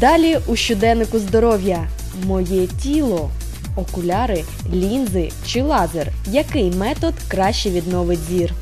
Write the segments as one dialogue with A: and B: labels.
A: Далі у щоденнику здоров'я моє тіло, окуляри, лінзи чи лазер. Який метод краще відновить зір?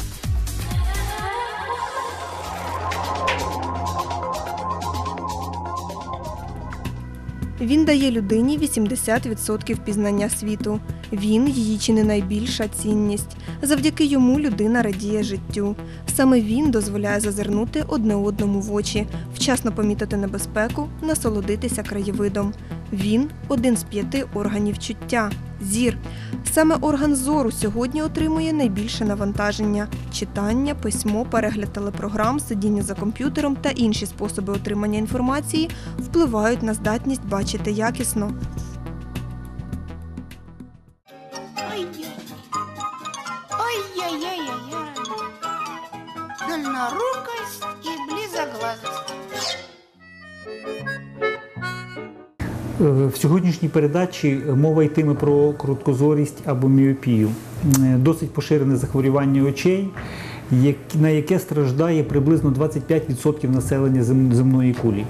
B: Він дає людині 80% пізнання світу. Він її чи не найбільша цінність. Завдяки йому людина радіє життю. Саме він дозволяє зазирнути одне одному в очі, вчасно помітити небезпеку, насолодитися краєвидом. Він один з п'яти органів чуття зір. Саме орган зору сьогодні отримує найбільше навантаження: читання, письмо, перегляд телепрограм, сидіння за комп'ютером та інші способи отримання інформації впливають на здатність бачити якісно.
C: Ой-яй-яй-яй-яй. Дальнорукость и близоглазость.
D: В сьогоднішній передачі мова йтиме про короткозорість або міопію. Е, Досить поширене захворювання очей, на яке страждає приблизно 25% населення зем- земної кулі.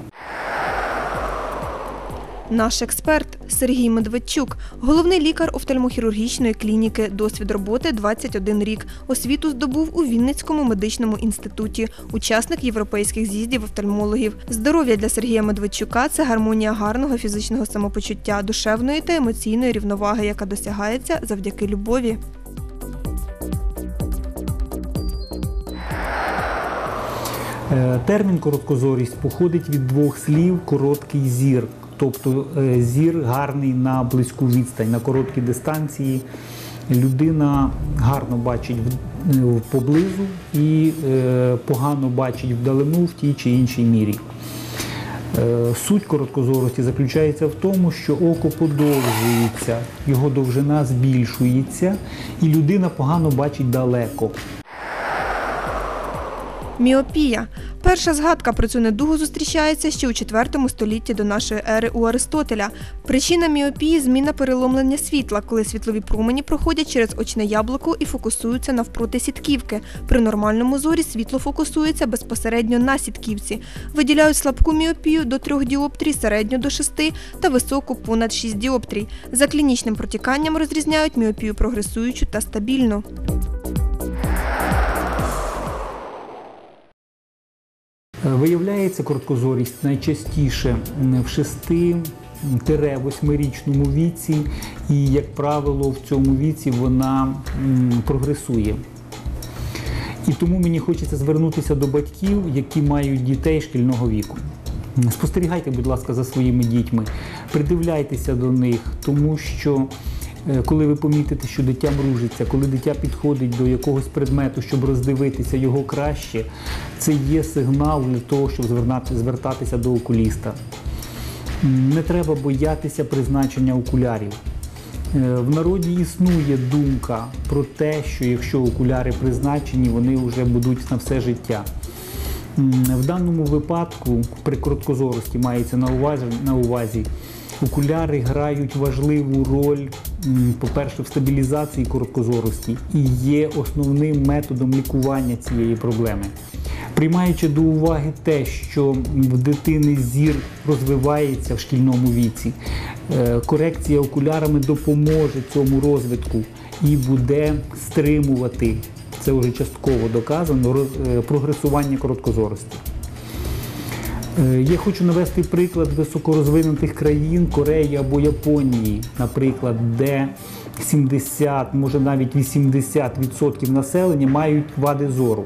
B: Наш експерт Сергій Медведчук, головний лікар офтальмохірургічної клініки, досвід роботи 21 рік. Освіту здобув у Вінницькому медичному інституті, учасник європейських з'їздів офтальмологів. Здоров'я для Сергія Медведчука це гармонія гарного фізичного самопочуття, душевної та емоційної рівноваги, яка досягається завдяки любові.
D: Е, Термін короткозорість походить від двох слів короткий зір, тобто е, зір гарний на близьку відстань, на короткій дистанції. Людина гарно бачить е, поблизу і е, погано бачить вдалину в тій чи іншій мірі. Суть короткозорості заключається в тому, що око подовжується, його довжина збільшується, і людина погано бачить далеко.
B: Міопія. Перша згадка про цю недугу зустрічається ще у IV столітті до нашої ери у Аристотеля. Причина міопії зміна переломлення світла, коли світлові промені проходять через очне яблуко і фокусуються навпроти сітківки. При нормальному зорі світло фокусується безпосередньо на сітківці. Виділяють слабку міопію до 3 діоптрій, середню до 6 та високу понад 6 діоптрій. За клінічним протіканням розрізняють міопію прогресуючу та стабільну.
D: Виявляється короткозорість найчастіше в 6-8-річному віці, і, як правило, в цьому віці вона прогресує. І тому мені хочеться звернутися до батьків, які мають дітей шкільного віку. Спостерігайте, будь ласка, за своїми дітьми, придивляйтеся до них, тому що коли ви помітите, що дитя мружиться, коли дитя підходить до якогось предмету, щоб роздивитися його краще, це є сигнал для того, щоб звертатися до окуліста. Не треба боятися призначення окулярів. Е, В народі існує думка про те, що якщо окуляри призначені, вони вже будуть на все життя. В даному випадку при короткозорості мається на увазі, на увазі окуляри грають важливу роль, по-перше, в стабілізації короткозорості і є основним методом лікування цієї проблеми. Приймаючи до уваги те, що в дитини зір розвивається в шкільному віці, е, корекція окулярами допоможе цьому розвитку і буде стримувати, це вже частково доказано, е, прогресування короткозорості. Е, Я хочу навести приклад високорозвинутих країн Кореї або Японії, наприклад, де 70, може навіть 80% населення мають вади зору.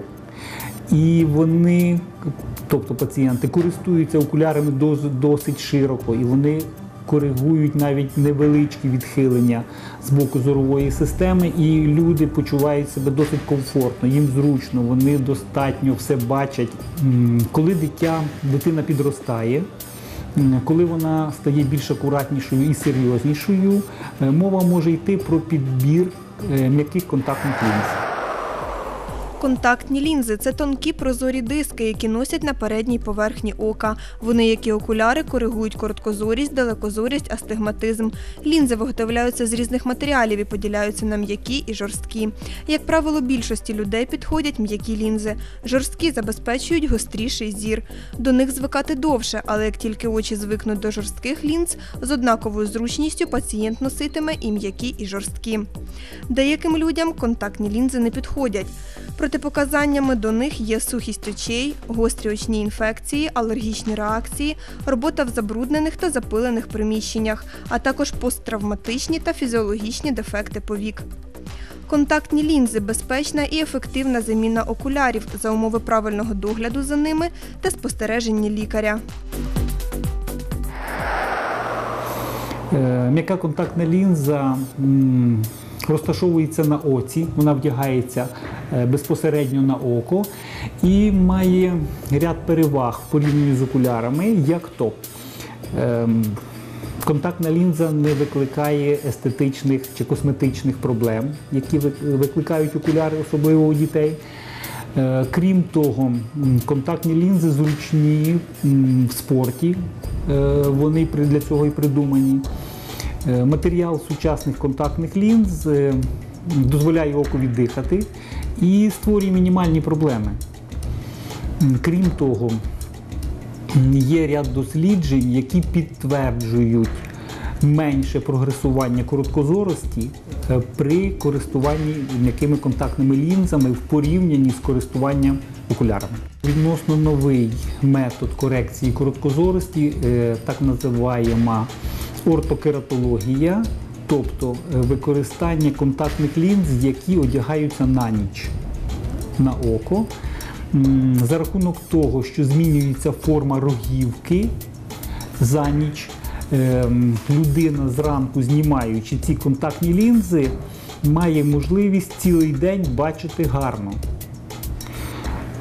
D: І вони, тобто пацієнти, користуються окулярами досить широко, і вони коригують навіть невеличкі відхилення з боку зорової системи, і люди почувають себе досить комфортно, їм зручно, вони достатньо все бачать. Коли дитя, дитина підростає, коли вона стає більш акуратнішою і серйознішою, е, мова може йти про підбір е, м'яких контактних лінз.
B: Контактні лінзи це тонкі прозорі диски, які носять на передній поверхні ока. Вони, як і окуляри, коригують короткозорість, далекозорість, астигматизм. Лінзи виготовляються з різних матеріалів і поділяються на м'які і жорсткі. Як правило, більшості людей підходять м'які лінзи. Жорсткі забезпечують гостріший зір. До них звикати довше, але як тільки очі звикнуть до жорстких лінз, з однаковою зручністю пацієнт носитиме і м'які, і жорсткі. Деяким людям контактні лінзи не підходять. Протипоказаннями до них є сухість очей, гострі очні інфекції, алергічні реакції, робота в забруднених та запилених приміщеннях, а також посттравматичні та фізіологічні дефекти повік. Контактні лінзи безпечна і ефективна заміна окулярів за умови правильного догляду за ними та спостереження лікаря.
D: Е, М'яка контактна лінза розташовується на оці, вона вдягається е, безпосередньо на око і має ряд переваг в порівнянні з окулярами, як то ем, контактна лінза не викликає естетичних чи косметичних проблем, які викликають окуляри, особливо у дітей. Е, Крім того, контактні лінзи зручні в спорті, Е, вони для цього і придумані. Е, Матеріал сучасних контактних лінз е, дозволяє оку віддихати і створює мінімальні проблеми. Крім того, є ряд досліджень, які підтверджують менше прогресування короткозорості е, при користуванні м'якими контактними лінзами в порівнянні з користуванням окулярами. Відносно новий метод корекції короткозорості, так називаємо ортокератологія, тобто е, використання контактних лінз, які одягаються на ніч на око. За рахунок того, що змінюється форма рогівки за ніч, ем, людина зранку, знімаючи ці контактні лінзи, має можливість цілий день бачити гарно.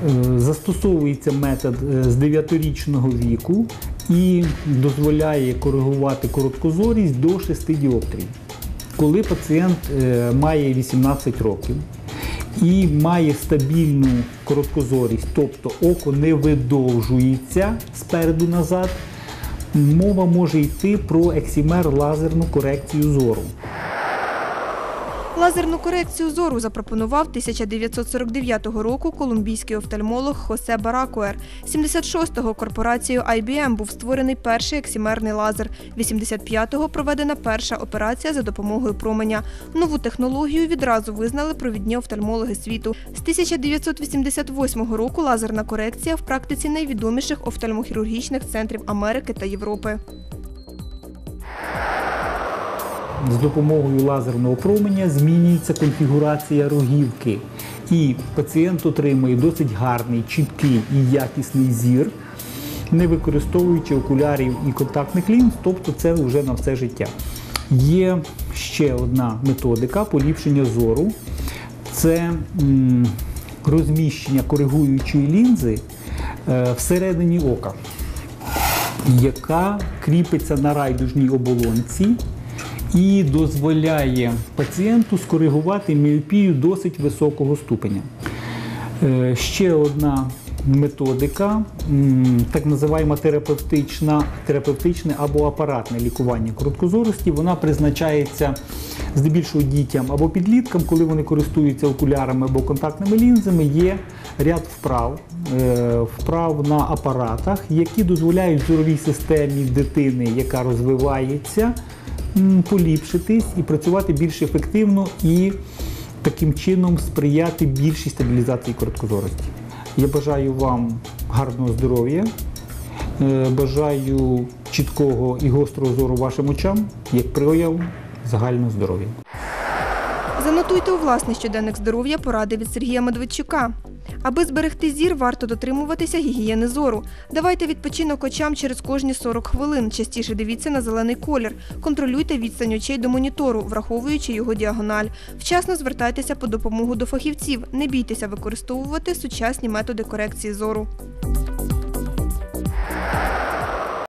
D: Е, Застосовується метод е, з 9-річного віку і дозволяє коригувати короткозорість до 6 діоптрій. Коли пацієнт е, має 18 років і має стабільну короткозорість, тобто око не видовжується спереду назад, мова може йти про ексімер лазерну корекцію зору.
B: Лазерну корекцію зору запропонував 1949 року колумбійський офтальмолог Хосе Баракуер. 76-го корпорацією IBM був створений перший ексімерний лазер. 85-го проведена перша операція за допомогою променя. Нову технологію відразу визнали провідні офтальмологи світу. З 1988 року лазерна корекція в практиці найвідоміших офтальмохірургічних центрів Америки та Європи.
D: З допомогою лазерного променя змінюється конфігурація рогівки, і пацієнт отримує досить гарний, чіткий і якісний зір, не використовуючи окулярів і контактних лінз, тобто це вже на все життя. Є ще одна методика поліпшення зору. Це розміщення коригуючої лінзи е, всередині ока яка кріпиться на райдужній оболонці і дозволяє пацієнту скоригувати міопію досить високого ступеня. Е, Ще одна методика, так називаємо терапевтична, терапевтичне або апаратне лікування короткозорості, вона призначається здебільшого дітям або підліткам, коли вони користуються окулярами або контактними лінзами, є ряд вправ, е, вправ на апаратах, які дозволяють зоровій системі дитини, яка розвивається, поліпшитись і працювати більш ефективно і таким чином сприяти більшій стабілізації короткозорості. Я бажаю вам гарного здоров'я, е, бажаю чіткого і гострого зору вашим очам, як прояв загального здоров'я.
B: Занотуйте у власний щоденник здоров'я поради від Сергія Медведчука. Аби зберегти зір, варто дотримуватися гігієни зору. Давайте відпочинок очам через кожні 40 хвилин. Частіше дивіться на зелений колір. Контролюйте відстань очей до монітору, враховуючи його діагональ. Вчасно звертайтеся по допомогу до фахівців. Не бійтеся використовувати сучасні методи корекції зору.